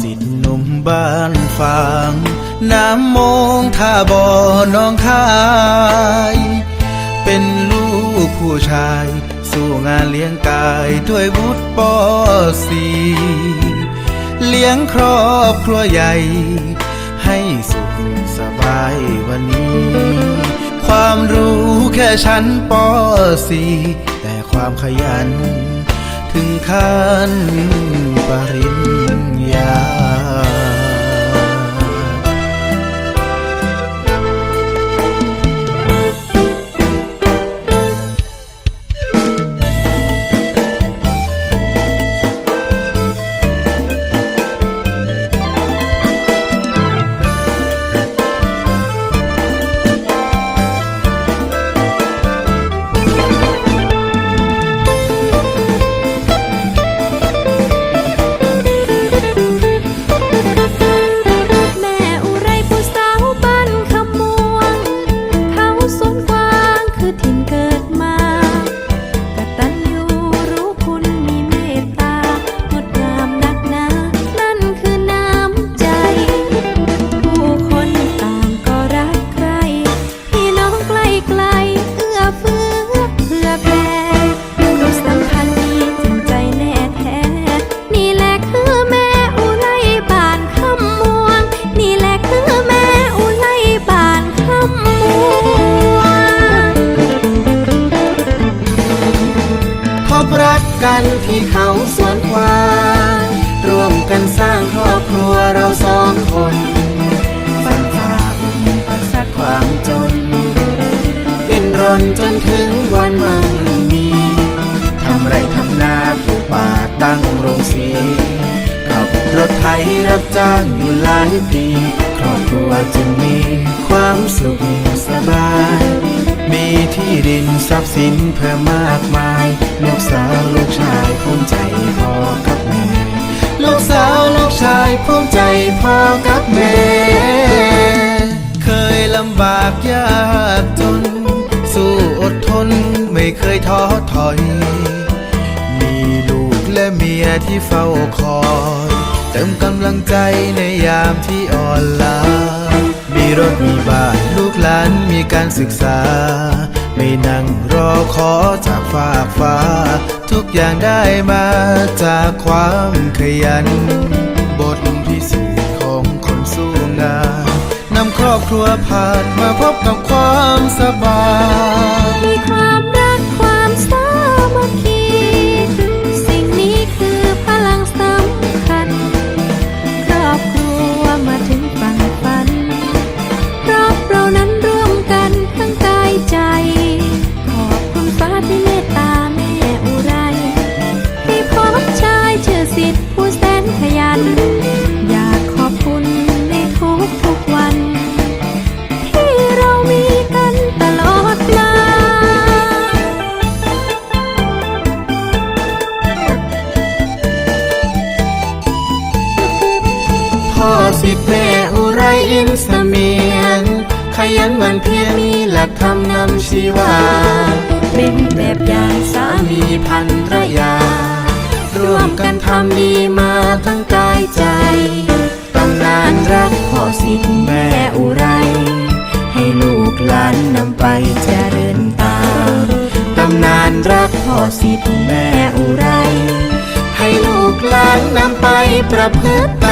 สิทธิ์นมบ้างน้ำมงท่าบ่อน้องคาย เป็นลูกผู้ชาย สู้งานเลี้ยงกายด้วยวุฒิปอสีเลี้ยงครอบครัวใหญ่ ให้สุขสบายวันนี้ ความรู้แค่ชั้นปอสีแต่ความขยัน ถึงขั้นปริญญา กันที่เขาสวนกวางร่วมกันสร้างครอบครัวเราสองคนฝันฝ่าอุปสรรคความจนดิ้นรนจนถึงวันมั่งมีทำไรทำนาปลูกป่าตั้งโรงสีขับรถไถรับจ้างอยู่หลายปี ครอบครัวจึงมีความสุขสบาย ที่ดินทรัพย์สินเพิ่มมากมาย ลูกสาวลูกชายภูมิใจพ่อกับแม่ ลูกสาวลูกชายภูมิใจพ่อกับแม่ เคยลำบากยากจน สู้อดทนไม่เคยท้อถอย มีลูกและเมียที่เฝ้าคอยเติมกำลังใจในยามที่อ่อนล้ามีรถมีบ้าน กหลานมีการศึกษา ไม่นั่งรอขอจากฝากฟ้า ทุกอย่างได้มาจากความขยัน บทพิสูจน์ของคนสู้งานนำครอบครัวผ่านมาพบกับความสบาย สิทธิ์แม่อุไรอินเสมียน ขยันมันเพียรมีหลักธรรมนำชีวา เป็นแบบอย่างสามีมีพันรยา ร่วมกันทำดีมาทั้งกายใจตำนานรักพ่อสิทธิ์แม่อุไร ให้ลูกหลานนำไปเจริญตามตำนานรักพ่อสิทธิ์แม่อุไร ให้ลูกหลานนำไปประพฤติ